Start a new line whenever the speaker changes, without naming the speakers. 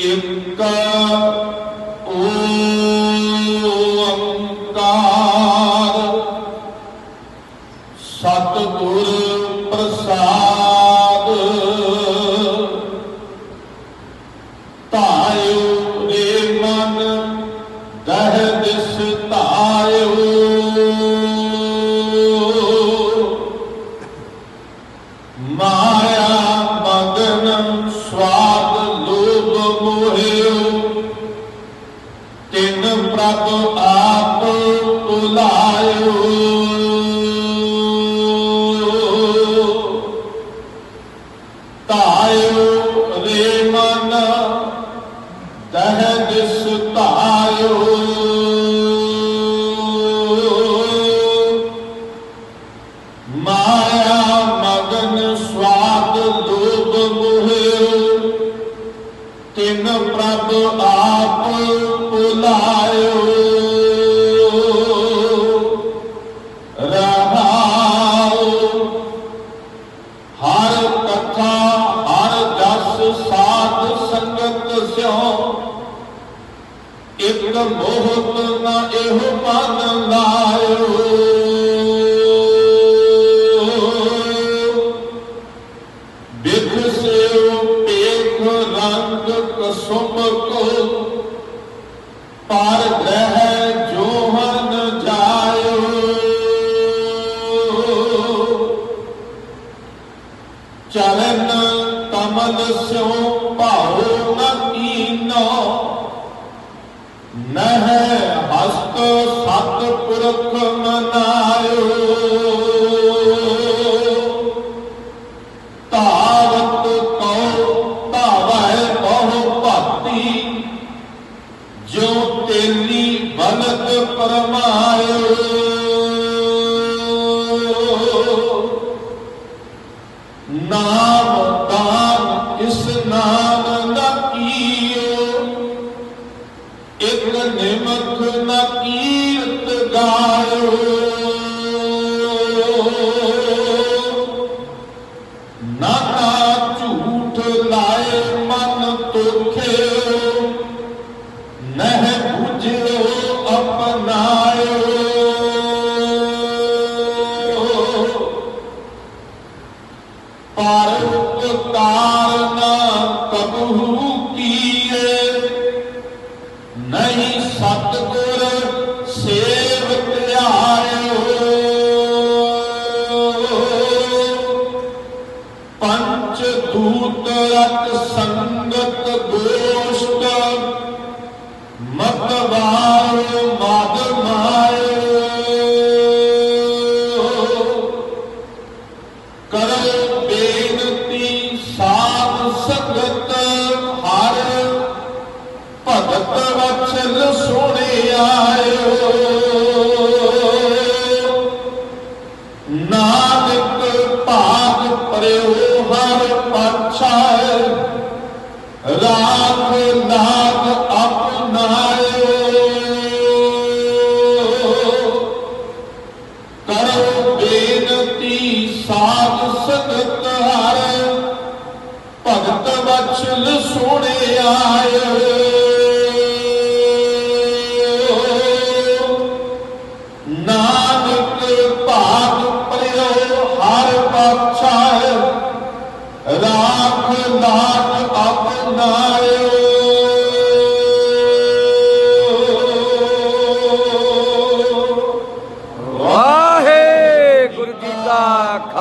ਇੱਕ ਓੰਕਾਰ। ਸਤਿਗੁਰ ਪ੍ਰਸਾਦ ਤਿਨ ਪ੍ਰਭ ਆਪ ਪੁਲਾਇਓ ਇੱਕ ਮੋਹਤ ਨਾ ਇਹੋ ਮਨ ਲਾਇਓ ਜਾਇਓ। ਚਰਨ ਕਮਲ ਸਿਓ ਭਾਉ ਨ ਕੀਨੋ ਨਹ ਹਸਤ ਸਤ ਪੁਰਖ ਮਨਾਇਓ ਇਕ ਨਾ ਕੀਰਤ ਗਾਇਓ ਨਾਨਾ ਝੂਠ ਲਾਏ ਮਨ ਤੋਖਿਓ ਨਹਿ ਬੁਝਿਓ ਅਪਨਾਇਓ। ਦੂਤ ਰਤ ਸੰਗਤ, ਗੋਸ਼ਟ ਮਤਵਾਰ ਮਦ ਮਾਇਓ। ਕਰੋ ਬੇਨਤੀ, ਸਾਧ ਸੰਗਤ, ਹਰ ਭਗਤ ਵਚਨ ਸੁਣੇ ਦਿਲ ਸੋਹਣਿਆ ਨਾਨਕ ਭਾਗ ਪਰਿਓ ਹਰ ਪਾਛਾ ਰਾਖ ਲਾਟ ਆਪਨਾਇਓ ਵਾਹਿਗੁਰੂ ਜੀ ਕਾ